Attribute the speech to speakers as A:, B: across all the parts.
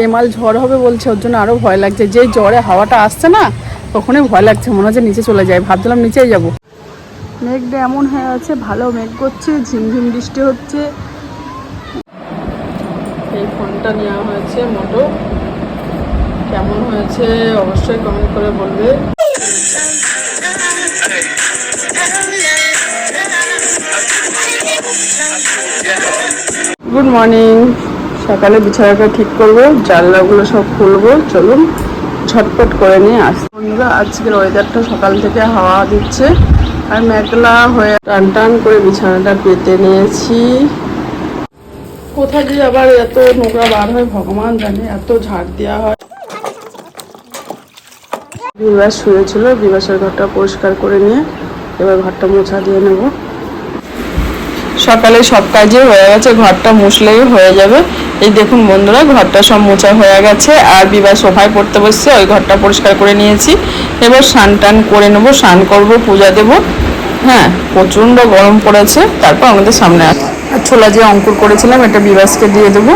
A: রেমাল ঝড় হবে বলছে, ওর জন্য আরও ভয় লাগছে। যে জ্বরে হাওয়াটা আসছে না, তখনই ভয় লাগছে, মনে হচ্ছে নিচে চলে যায়। ভাবছিলাম নিচেই যাব। মেঘটা এমন হয়ে আছে, ভালো মেঘ করছে, ঝিমঝিম বৃষ্টি হচ্ছে। এই ফোনটা নেওয়া হয়েছে মোটো। কেমন হয়েছে অবশ্যই কমেন্ট করে বলবে। গুড মর্নিং সকালে বিছানাটা ঠিক করব, জানলাগুলো সব খুলবো, চলুন ঝটপট করে নিয়ে আস। বন্ধুরা, আজকের ওয়েদারটা সকাল থেকে হাওয়া দিচ্ছে, আর মেঘলা হয়ে টান টান করে বিছানাটা পেতে নিয়েছি। কোথা দিয়ে আবার এত নোংরা বার হয়, ভগবান জানে, এত ঝাড় দেওয়া হয়। বিবাস শুয়েছিল বিবাসের ঘরটা পরিষ্কার করে নিয়ে এবার ঘরটা মোছা দিয়ে নেব। সকালে সব কাজে হয়ে গেছে, ঘরটা মুছলেই হয়ে যাবে। এই দেখুন বন্ধুরা, ঘরটা সব মোছা হয়ে গেছে, আর বিবাহ সোফায় পড়তে বসছে, ওই ঘরটা পরিষ্কার করে নিয়েছি। এবার স্নান টান করে নেব, স্নান করব, পূজা দেবো। হ্যাঁ প্রচণ্ড গরম পড়েছে, তারপর আমাদের সামনে আর ছোলা যে অঙ্কুর করেছিলাম, এটা বিবাসকে দিয়ে দেবো।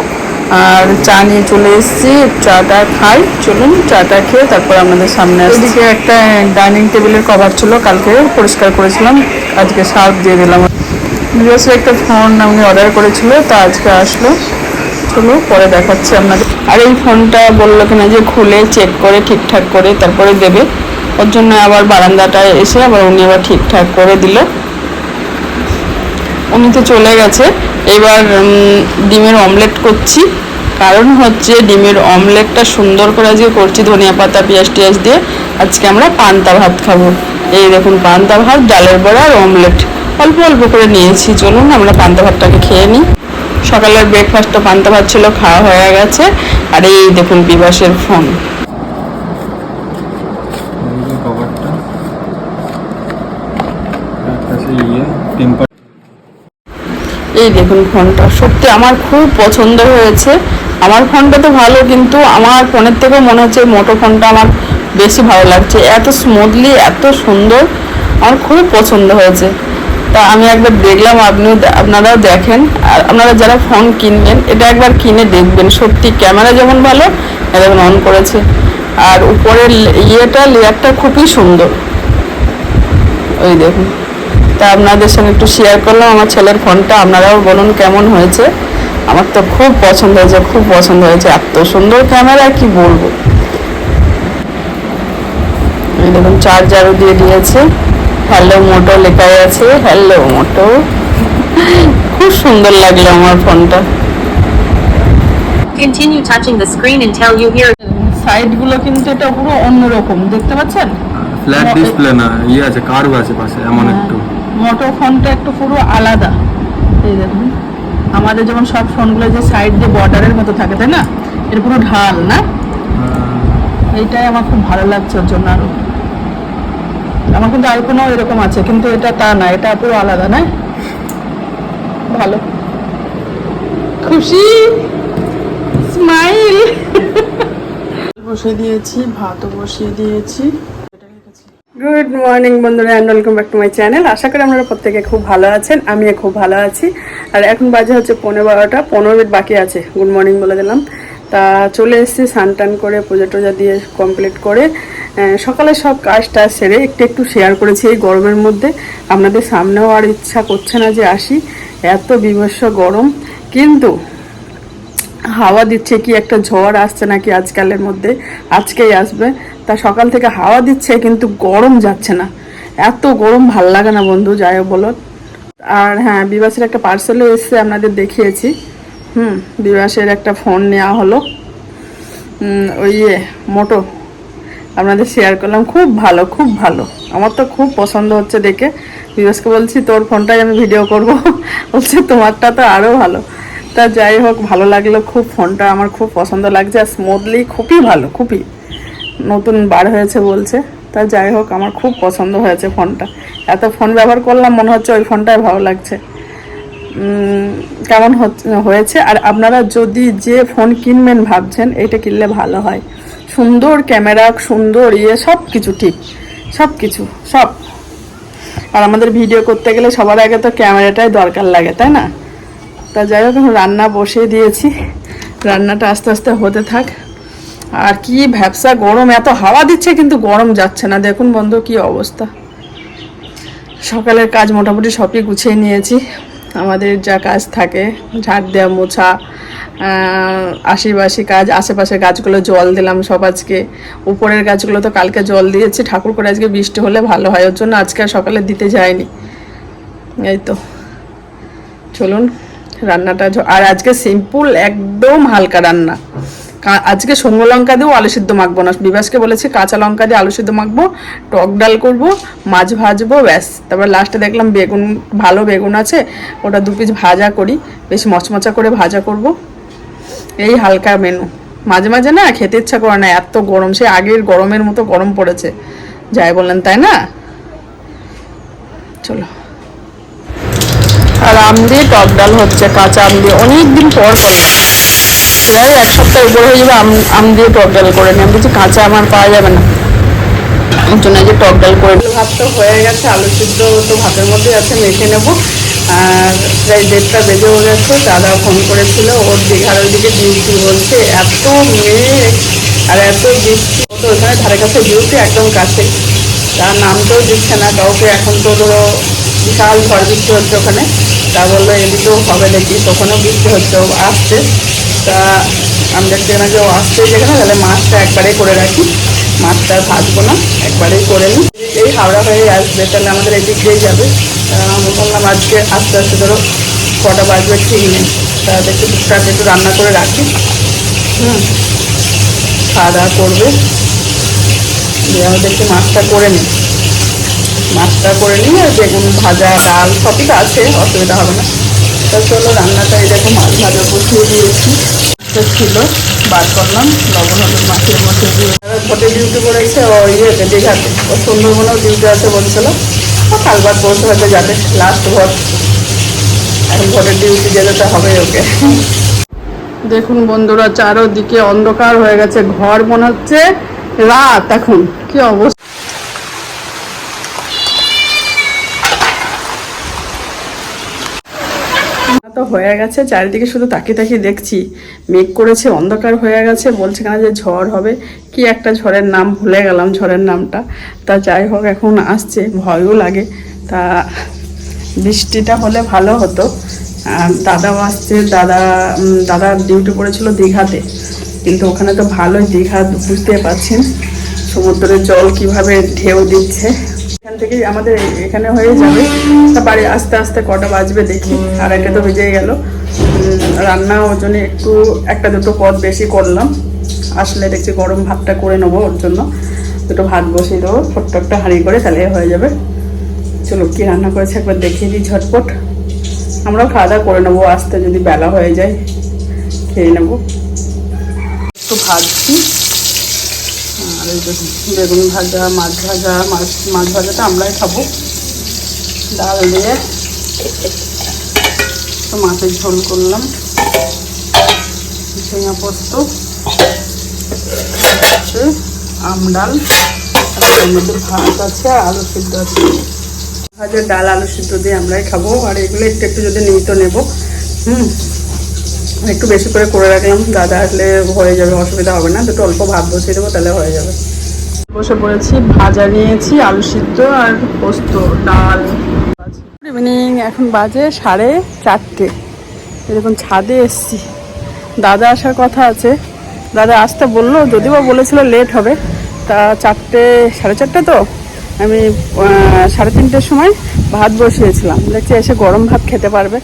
A: আর চা নিয়ে চলে এসেছি, চাটা খাই, চলুন চাটা খেয়ে তারপর আমাদের সামনে এদিকে একটা ডাইনিং টেবিলের কভার ছিল, কালকে পরিষ্কার করেছিলাম, আজকে সার্ফ দিয়ে দিলাম। বিবাসের একটা ফোন আমি অর্ডার করেছিল, তা আজকে আসলো। চলো পরে দেখাচ্ছি আপনাকে আর এই ফোনটা বলল কিনা যে খুলে চেক করে, ঠিকঠাক করে তারপরে দেবে। ওর জন্য আবার বারান্দাটায় এসে আবার উনি আবার ঠিকঠাক করে দিল। উনি তো চলে গেছে। এবার ডিমের অমলেট করছি। কারণ হচ্ছে ডিমের অমলেটটা সুন্দর করে আজকে করছি, ধনিয়া পাতা, পেঁয়াজ টিয়াজ দিয়ে। আজকে আমরা পান্তা ভাত খাব। এই দেখুন, পান্তা ভাত, ডালের বড়া আর অমলেট অল্প অল্প করে নিয়েছি। চলুন, আমরা পান্তা ভাতটাকে খেয়ে নিই। সকালের ব্রেকফাস্টটা পান্তা ভাত ছিল, খাওয়া হয়ে গেছে। আর এই দেখুন, বিবাসের ফোন এই দেখুন ফোনটা সত্যি আমার খুব পছন্দ হয়েছে। আমার ফোনটা তো ভালো, কিন্তু আমার ফোনের থেকেও মনে হচ্ছে মোটো ফোনটা আমার বেশি ভালো লাগছে। এত স্মুথলি এত সুন্দর, আমার খুব পছন্দ হয়েছে। তা আমি একবার দেখলাম আপনি আপনারাও দেখেন। আর আপনারা যারা ফোন কিনবেন, এটা একবার কিনে দেখবেন। সত্যি ক্যামেরা যেমন ভালো এখন অন করেছে। আর উপরের ইয়েটা, লেয়ারটা খুবই সুন্দর। ওই দেখুন। তা আপনাদের সঙ্গে একটু শেয়ার করলাম, আমার ছেলের ফোনটা আপনারাও বলুন কেমন হয়েছে। আমার তো খুব পছন্দ হয়েছে, খুব পছন্দ হয়েছে। এত সুন্দর ক্যামেরা কি বলব? দেখুন চার্জারও দিয়ে দিয়েছে। হ্যালো মোটো লেখাই আছে। হ্যালো মোটো খুব সুন্দর লাগল আমার ফোনটা।
B: Continue touching the screen until you hear
A: সাইডগুলো কিন্তু এটা পুরো অন্যরকম দেখতে পাচ্ছেন?
C: ফ্ল্যাট
A: হ্যাঁ,
C: ডিসপ্লে না ইয়ে আছে কার্ভ আছে পাশে এমন একটু।
A: মোটো ফোনটা একটু পুরো আলাদা। এই দেখুন আমাদের যেমন সব ফোনগুলো যে সাইড দিয়ে বর্ডারের মতো থাকে তাই না? এটা পুরো ঢাল না? এইটাই আমার খুব ভালো লাগছে ওর জন্য আরও। আমার কিন্তু আইফোনও এরকম আছে কিন্তু এটা তা না এটা পুরো আলাদা না ভালো। খুশি? স্মাইল বসিয়ে দিয়েছি ভাতও বসিয়ে দিয়েছি। গুড মর্নিং বন্ধুরা and welcome back to my channel আশা করি আপনারা প্রত্যেকে খুব ভালো আছেন আমিও খুব ভালো আছি। আর এখন বাজে হচ্ছে পনেরো বারোটা পনেরো মিনিট বাকি আছে। গুড মর্নিং বলে দিলাম। তা চলে এসেছি, স্নান টান করে পুজো টুজো দিয়ে কমপ্লিট করে সকালে সব কাজটা সেরে একটু একটু শেয়ার করেছি এই গরমের মধ্যে। আপনাদের সামনেও আর ইচ্ছা করছে না যে আসি, এত বিভৎস গরম। কিন্তু হাওয়া দিচ্ছে কি একটা ঝড় আসছে নাকি আজকালের মধ্যে, আজকেই আসবে। তা সকাল থেকে হাওয়া দিচ্ছে কিন্তু গরম যাচ্ছে না। এত গরম ভালো লাগে না বন্ধু, যাই বলো। আর হ্যাঁ বিবাসের একটা পার্সেলও এসছে, আপনাদের দেখিয়েছি। হুম বিবাসের একটা ফোন নেওয়া হলো। ওই ইয়ে মোটো। আপনাদের শেয়ার করলাম, খুব ভালো খুব ভালো। আমার তো খুব পছন্দ হচ্ছে দেখে। বিবাসকে বলছি, তোর ফোনটাই আমি ভিডিও করব। বলছে, তোমারটা তো আরও ভালো। তা যাই হোক, ভালো লাগল খুব ফোনটা আমার খুব পছন্দ লাগছে আর স্মুথলি খুবই ভালো, খুবই। নতুন বার হয়েছে বলছে। তা যাই হোক, আমার খুব পছন্দ হয়েছে ফোনটা এত ফোন ব্যবহার করলাম, মনে হচ্ছে ওই ফোনটাই ভালো লাগছে। কেমন হয়েছে। আর আপনারা যদি যে ফোন কিনবেন ভাবছেন, এটা কিনলে ভালো হয়। সুন্দর ক্যামেরা, সুন্দর ইয়ে সব কিছু ঠিক। সব কিছু সব। আর আমাদের ভিডিও করতে গেলে সবার আগে তো ক্যামেরাটাই দরকার লাগে, তাই না? তা যাই হোক রান্না বসিয়ে দিয়েছি। রান্নাটা আস্তে আস্তে হতে থাক। আর কি ভ্যাবসা গরম, এত হাওয়া দিচ্ছে কিন্তু গরম যাচ্ছে না। দেখুন বন্ধু, কি অবস্থা। সকালের কাজ মোটামুটি সবই গুছিয়ে নিয়েছি। আমাদের যা কাজ থাকে ঝাড় দেওয়া মোছা আশেপাশে কাজ আশেপাশে গাছগুলো জল দিলাম সব আজকে। উপরের গাছগুলো তো কালকে জল দিয়েছি, ঠাকুর করে আজকে বৃষ্টি হলে ভালো হয়, ওর জন্য আজকে সকালে দিতে যায়নি। এই তো। চলুন, রান্নাটা আর আজকে সিম্পল, একদম হালকা রান্না। আজকে শুকনো লঙ্কা দিয়েও আলু সিদ্ধ মাখবো না। বিবাসকে বলেছি কাঁচা লঙ্কা দিয়ে আলু সিদ্ধ মাখবো, টক ডাল করব, মাছ ভাজবো, ব্যাস। তারপর লাস্টে দেখলাম বেগুন, ভালো বেগুন আছে, ওটা দু পিস ভাজা করি, বেশ মচমচা করে ভাজা করব। এই হালকা মেনু মাঝে মাঝে না খেতে ইচ্ছা করে না, এত গরম সে আগের গরমের মতো গরম পড়েছে। যাই বললেন, তাই না? চলো। আর আম দিয়ে টক ডাল হচ্ছে, কাঁচা আম দিয়ে। অনেক দিন পর হলো প্রায় এক সপ্তাহ উপর হয়ে যাবে, আম দিয়ে টক ডাল করে নিই। আমি বলছি, কাঁচা আমার পাওয়া যাবে না। ওর জন্য যে টক ডাল করে। ভাত তো হয়ে গেছে, আলু সিদ্ধ তো ভাতের মধ্যে আছে, মেখে নেব। আর প্রায় দেড়টা বেজেও গেছে, দাদা ফোন করেছিল, ওর দীঘার ওইদিকে ডিউটি বলছে, এত মেঘ আর এত বৃষ্টি। তো ওখানে ধারে কাছে ডিউটি একদম কাছে। তার নামটাও দিচ্ছে না, কাউকে এখন তো ধরো বিশাল ঝড় বৃষ্টি হচ্ছে ওখানে। তা বলল, এদিকেও হবে দেখি ওখানেও বৃষ্টি হচ্ছে আসছে। তা আমি দেখছি না যে আসছে যেখানে তাহলে মাছটা একবারেই করে রাখি। মাছটা ভাজবো না একবারেই করে নিই। এই হাওড়া হয়ে আসবে, তাহলে আমাদের এদিক দিয়েই যাবে। আমি বললাম আজকে আস্তে আস্তে ধরো কটা বাজবে ঠিক নেই। তা দেখি টুকটাক একটু রান্না করে রাখি। হুম। খাওয়া দাওয়া করবে। দিয়ে আমি দেখি মাছটা করে নিই। মাছটা করে নিই আর বেগুন ভাজা, ডাল সবই তো আছে, অসুবিধা হবে না। তা চলো রান্নাটা দেখো মাছ ভাজা বসিয়ে দিয়েছি। ছিল বার করলাম লবণ, হলুদ মাছের মধ্যে দিয়ে। ডিউটি করেছে ইয়েতে দীঘাতে ও সুন্দরবনেও ডিউটি আছে বলছিল। ও কাল বাদ পৌঁছে হয়তো যাবে লাস্ট ভোট এখন ভোটের ডিউটি যেতে তো হবে ওকে। দেখুন বন্ধুরা, চারোদিকে অন্ধকার হয়ে গেছে, ঘর মনে হচ্ছে রাত এখন। কি অবস্থা? তো হয়ে গেছে, চারিদিকে শুধু তাকিয়ে তাকিয়ে দেখছি। মেঘ করেছে, অন্ধকার হয়ে গেছে, বলছে কেন যে ঝড় হবে। কি একটা ঝড়ের নাম ভুলে গেলাম, ঝড়ের নামটা। তা যাই হোক, এখন আসছে, ভয়ও লাগে। তা বৃষ্টিটা হলে ভালো হতো। দাদাও আসছে, দাদা দাদা ডিউটি করেছিল দীঘাতে। কিন্তু ওখানে তো ভালোই দীঘা বুঝতে পারছেন। সমুদ্রের জল কীভাবে ঢেউ দিচ্ছে। এখান থেকে আমাদের এখানে হয়ে যাবে। বাড়ি আস্তে আস্তে কটা বাজবে দেখি। আর একটা তো বেজে গেল। রান্না ওর জন্য একটু, একটা দুটো পদ বেশি করলাম। আসলে দেখছি গরম ভাতটা করে নেব ওর জন্য। দুটো ভাত বসিয়ে দেবো। ছোট্ট একটা হাঁড়ি করে তাহলে হয়ে যাবে। চলো, কি রান্না করেছে একবার দেখিয়ে দিই ঝটপট। আমরাও খাওয়া দাওয়া করে নেব। আসতে যদি বেলা হয়ে যায়, খেয়ে নেব। একটু ভাজছি। আর এই যে বেগুন ভাজা, মাছ ভাজা, মাছ মাছ ভাজাটা আমরাই খাব। ডাল দিয়ে তো মাছের ঝোল করলাম। ঝিঙা পোস্ত আম ডাল মধ্যে ভাত আছে, আর আলু সিদ্ধ আছে। ভাজা ডাল, আলু সিদ্ধ দিয়ে আমরাই খাব। আর এগুলো একটু একটু যদি নিই তো নেব। হুম। একটু বেশি করে করে রাখলাম। দাদা আসলে হয়ে যাবে, অসুবিধা হবে না। দুটো অল্প ভাত বসিয়ে দেবো, তাহলে হয়ে যাবে। বসে পড়েছি, ভাজা নিয়েছি, আলু সিদ্ধ আর পোস্ত, ডাল। ইভিনিং এখন বাজে সাড়ে চারটে। এরকম ছাদে এসছি। দাদা আসার কথা আছে। দাদা আসতে বলল, যদিও বলেছিল লেট হবে। তা চারটে, সাড়ে চারটে তো? আমি সাড়ে তিনটের সময় ভাত বসিয়েছিলাম। দেখছি এসে গরম ভাত খেতে পারবে।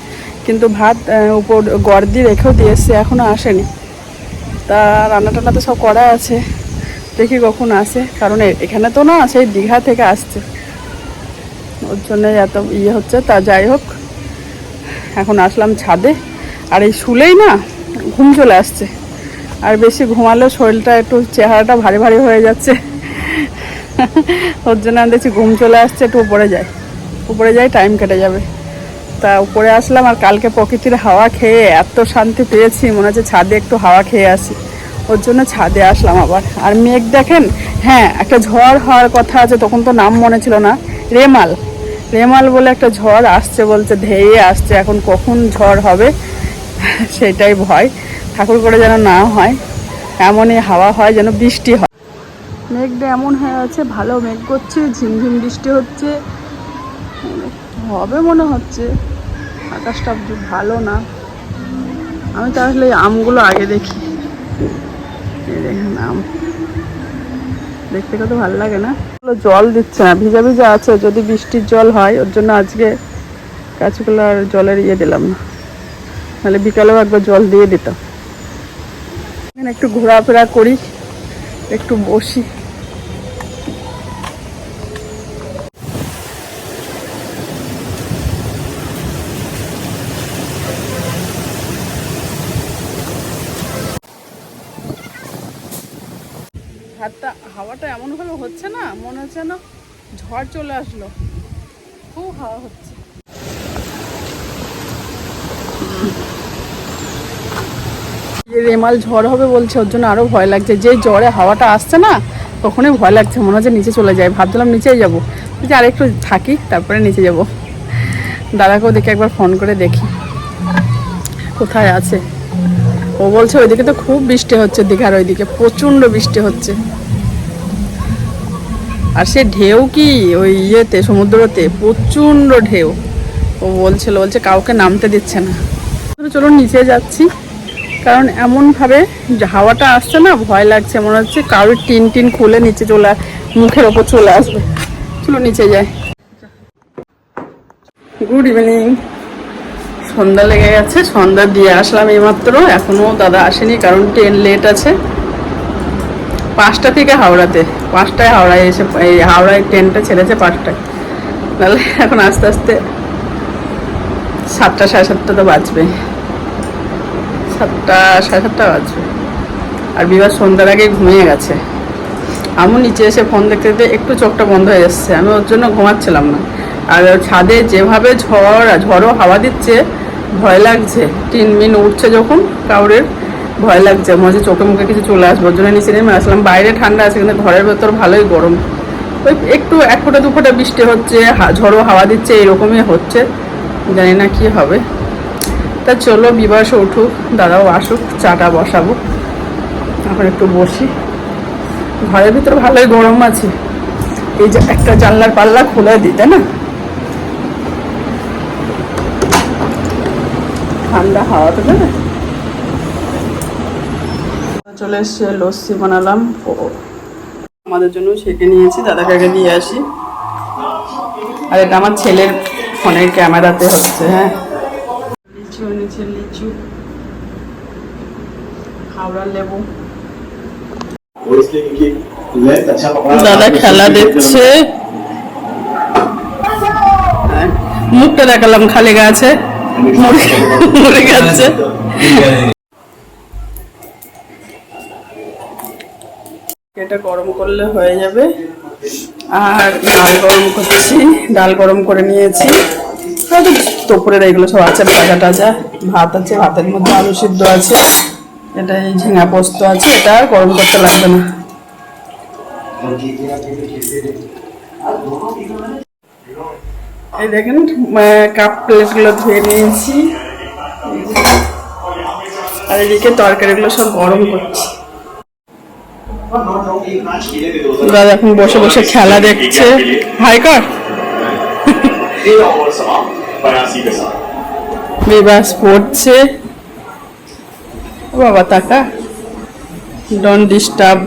A: কিন্তু ভাত উপর গড় দিয়ে রেখেও দিয়ে এসছে এখনও আসেনি। তা রান্না টান্না তো সব করা আছে, দেখি কখন আসে, কারণ এখানে তো না, সেই দীঘা থেকে আসছে। ওর জন্য এত ইয়ে হচ্ছে, তা যাই হোক, এখন আসলাম ছাদে। আর এই শুলেই না, ঘুম চলে আসছে। আর বেশি ঘুমালে শরীরটা একটু, চেহারাটা ভারী ভারী হয়ে যাচ্ছে। ওর জন্য আমি দেখছি ঘুম চলে আসছে, একটু উপরে যাই। উপরে যাই টাইম কেটে যাবে। তা উপরে আসলাম আর কালকে প্রকৃতির হাওয়া খেয়ে এত শান্তি পেয়েছি, মনে হচ্ছে ছাদে একটু হাওয়া খেয়ে আসি। ওর জন্য ছাদে আসলাম আবার। আর মেঘ দেখেন হ্যাঁ একটা ঝড় হওয়ার কথা আছে, তখন তো নাম মনে ছিল না। রেমাল। রেমাল বলে একটা ঝড় আসছে বলছে, ধেয়ে আসছে, এখন কখন ঝড় হবে? সেটাই ভয়। ঠাকুর করে যেন না হয়, এমনই হাওয়া হয় যেন বৃষ্টি হয়। মেঘটা এমন হয়ে আছে, ভালো মেঘ করছে, ঝিমঝিম বৃষ্টি হচ্ছে। হবে মনে হচ্ছে। আকাশটা ভালো না। আমি তাহলে আমগুলো আগে দেখি। দেখেন আম। দেখতে কত ভালো লাগে না? জল দিচ্ছে না, ভিজা ভিজা আছে। যদি বৃষ্টির জল হয়, ওর জন্য আজকে গাছগুলো আর জলের ইয়ে দিলাম না। নাহলে বিকালেও একবার জল দিয়ে দিতাম। একটু ঘোরাফেরা করি, একটু বসি হাতটা হাওয়াটা এমনভাবে হচ্ছে না মনে হচ্ছে না ঝড় চলে আসলো। খুব হাওয়া হচ্ছে। রেমাল ঝড় হবে বলছে, ওর জন্য আরও ভয় লাগছে। যে জ্বরে হাওয়াটা আসছে না, তখনই ভয় লাগছে। মনে হচ্ছে নিচে চলে যায়। ভাবছিলাম নিচেই যাব। যে আর একটু থাকি, তারপরে নিচে যাব। দাদাকেও দেখে একবার ফোন করে দেখি। কোথায় আছে? ও বলছে, ওইদিকে তো খুব বৃষ্টি হচ্ছে দীঘার ওইদিকে। প্রচণ্ড বৃষ্টি হচ্ছে। আর সে ঢেউ কি? ওই ইয়েতে, সমুদ্রতে প্রচণ্ড ঢেউ। ও বলছিল, বলছে কাউকে নামতে দিচ্ছে না। চলো নিচে যাচ্ছি। কারণ এমনভাবে হাওয়াটা আসছে না, ভয় লাগছে, মনে হচ্ছে কারোর টিন টিন খুলে নিচে চলে মুখের ওপর চলে আসবে। চলো নিচে যাই। গুড ইভিনিং সন্ধ্যা লেগে গেছে, সন্ধ্যা দিয়ে আসলাম এইমাত্র। এখনও দাদা আসেনি, কারণ ট্রেন লেট আছে। পাঁচটা থেকে হাওড়াতে, পাঁচটায় হাওড়ায় এসে, এই হাওড়ায় ট্রেনটা ছেড়েছে পাঁচটায়। তাহলে এখন আস্তে আস্তে সাতটা সাড়ে সাতটা তো বাজবে। সাতটা সাড়ে সাতটা বাজবে। আর বিবাহ সন্ধ্যার আগে ঘুমিয়ে গেছে। আমি নিচে এসে ফোন দেখতে দেখতে একটু চোখটা বন্ধ হয়ে যাচ্ছে আমি ওর জন্য ঘুমাচ্ছিলাম না। আর ছাদে যেভাবে ঝড় ঝড়ও হাওয়া দিচ্ছে, ভয় লাগছে। টিন মিন উঠছে যখন কাউরের। ভয় লাগছে। মনে চোখে মুখে কিছু চলে আসব। জন্য নিচে নেমে আসলাম। বাইরে ঠান্ডা আছে, কিন্তু ঘরের ভেতর ভালোই গরম। ওই একটু এক ফোঁটা, দু ফোঁটা বৃষ্টি হচ্ছে ঝড়ো হাওয়া দিচ্ছে, এরকমই হচ্ছে। জানি না কি হবে। তা চলো, বিবাস উঠুক, দাদাও আসুক, চাটা বসাবো। এখন একটু বসি। ঘরের ভিতর ভালোই গরম আছে। এই যে একটা জানলার পাল্লা খুলে দিই, তাই না? ঠান্ডা হাওয়া তো দেবে চলে এসছে লস্যি বানালাম। আমাদের জন্য সেকে নিয়েছি, দাদাকে আগে নিয়ে আসি। আর এটা আমার ছেলের ফোনের ক্যামেরাতে হচ্ছে হ্যাঁ। লিচু এনেছে, লিচু। হাওড়া লেবু। দাদা খেলা দেখছে। মুখটা দেখালাম, খালি গাছে। মরে গেছে এটা গরম করলে হয়ে যাবে। আর ডাল গরম করছি, ডাল গরম করে নিয়েছি। হয়তো দুপুরের এগুলো সব আছে, ভাজা টাজা, ভাত আছে, ভাতের মধ্যে আলু সিদ্ধ আছে, এটা এই ঝিঙা পোস্ত আছে, এটা গরম করতে লাগবে না। এই দেখেন কাপ প্লেটগুলো ধুয়ে নিয়েছি। আর এদিকে তরকারিগুলো সব গরম করছি। দাদা এখন বসে বসে খেলা দেখছে। হাই কর বিবাস পড়ছে বাবা টাকা ডন ডিস্টার্ব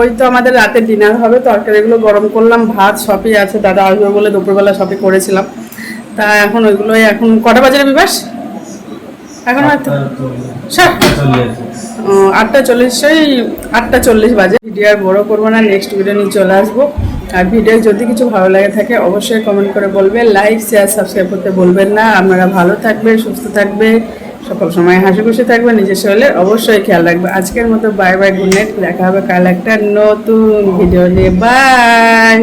A: ওই তো আমাদের রাতে ডিনার হবে তরকারিগুলো গরম করলাম ভাত সবই আছে দাদা আসবে বলে দুপুরবেলা সবই করেছিলাম। তা এখন ওইগুলোই এখন কটা বাজারে বিবাস এখন হয়তো স্যার আটটা চল্লিশ ওই আটটা চল্লিশ বাজে। ভিডিও আর বড় করব না নেক্সট ভিডিও নিয়ে চলে আসব। আর ভিডিও যদি কিছু ভালো লাগে থাকে, অবশ্যই কমেন্ট করে বলবে। লাইক শেয়ার সাবস্ক্রাইব করতে বলবেন না। আপনারা ভালো থাকবে, সুস্থ থাকবে, সকল সময় হাসি খুশি থাকবে, নিজের শরীরের অবশ্যই খেয়াল রাখবে। আজকের মতো বাই বাই গুড নাইট দেখা হবে কাল একটা নতুন ভিডিও নিয়ে। বাই